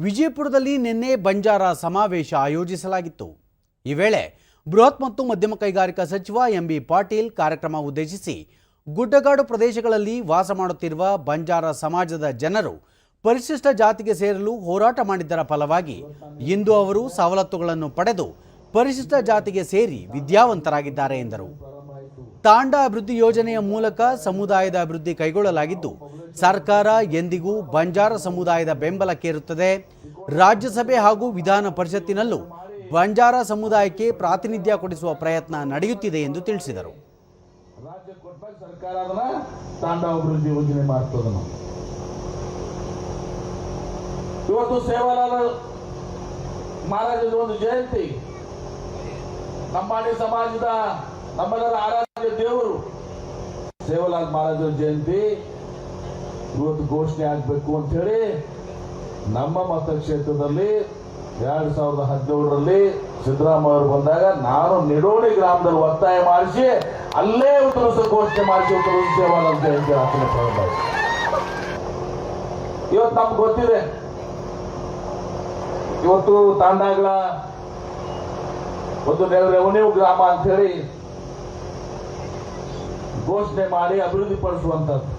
ವಿಜಯಪುರದಲ್ಲಿ ನಿನ್ನೆ ಬಂಜಾರ ಸಮಾವೇಶ ಆಯೋಜಿಸಲಾಗಿತ್ತು. ಈ ವೇಳೆ ಬೃಹತ್ ಮತ್ತು ಮಧ್ಯಮ ಕೈಗಾರಿಕಾ ಸಚಿವ ಎಂಬಿ ಪಾಟೀಲ್ ಕಾರ್ಯಕ್ರಮ ಉದ್ದೇಶಿಸಿ ಗುಡ್ಡಗಾಡು ಪ್ರದೇಶಗಳಲ್ಲಿ ವಾಸ ಮಾಡುತ್ತಿರುವ ಬಂಜಾರ ಸಮಾಜದ ಜನರು ಪರಿಶಿಷ್ಟ ಜಾತಿಗೆ ಸೇರಲು ಹೋರಾಟ ಮಾಡಿದ್ದರ ಫಲವಾಗಿ ಇಂದು ಅವರು ಸವಲತ್ತುಗಳನ್ನು ಪಡೆದು ಪರಿಶಿಷ್ಟ ಜಾತಿಗೆ ಸೇರಿ ವಿದ್ಯಾವಂತರಾಗಿದ್ದಾರೆ ಎಂದರು. ತಾಂಡ ಅಭಿವೃದ್ಧಿ ಯೋಜನೆಯ ಮೂಲಕ ಸಮುದಾಯದ ಅಭಿವೃದ್ಧಿ ಕೈಗೊಳ್ಳಲಾಗಿದ್ದು, ಸರ್ಕಾರ ಎಂದಿಗೂ ಬಂಜಾರ ಸಮುದಾಯದ ಬೆಂಬಲಕ್ಕಿರುತ್ತದೆ. ರಾಜ್ಯಸಭೆ ಹಾಗೂ ವಿಧಾನ ಪರಿಷತ್ತಿನಲ್ಲೂ ಬಂಜಾರ ಸಮುದಾಯಕ್ಕೆ ಪ್ರಾತಿನಿಧ್ಯ ಕೊಡಿಸುವ ಪ್ರಯತ್ನ ನಡೆಯುತ್ತಿದೆ ಎಂದು ತಿಳಿಸಿದರು. ಇವತ್ತು ಸೇವಾಲಾಲ ಮಹಾರಾಜದ ಒಂದು ಜಯಂತಿ. ನಮ್ಮಾಡಿ ಸಮಾಜದ ನಮ್ಮೆಲ್ಲರ ಆರಾಧ್ಯ ದೇವರು ಸೇವಲಾಲ್ ಮಹಾರಾಜರ ಜಯಂತಿ ಇವತ್ತು ಘೋಷಣೆ ಆಗ್ಬೇಕು ಅಂತ ಹೇಳಿ ನಮ್ಮ ಮತಕ್ಷೇತ್ರದಲ್ಲಿ ಎರಡ್ ಸಾವಿರದ ಹದಿನೇಳರಲ್ಲಿ ಸಿದ್ದರಾಮಯ್ಯ ಬಂದಾಗ ನಾನು ನಿಡೋಣಿ ಗ್ರಾಮದಲ್ಲಿ ಒತ್ತಾಯ ಮಾಡಿಸಿ ಅಲ್ಲೇ ಉತ್ತರ ಘೋಷಣೆ ಮಾಡಿಸಿ ಉತ್ತರ ಸೇವಾನಂದ ಜಯಂತಿ ಆಚರಣೆ ಪ್ರಾರಂಭ. ಇವತ್ತು ನಮ್ಗೆ ಗೊತ್ತಿದೆ ಇವತ್ತು ತಾಂಡಾಗ್ಲ ಒಂದು ರೆವನ್ಯೂ ಗ್ರಾಮ ಅಂತ ಹೇಳಿ ಘೋಷಣೆ ಮಾಡಿ ಅಭಿವೃದ್ಧಿ ಪಡಿಸುವಂತದ್ದು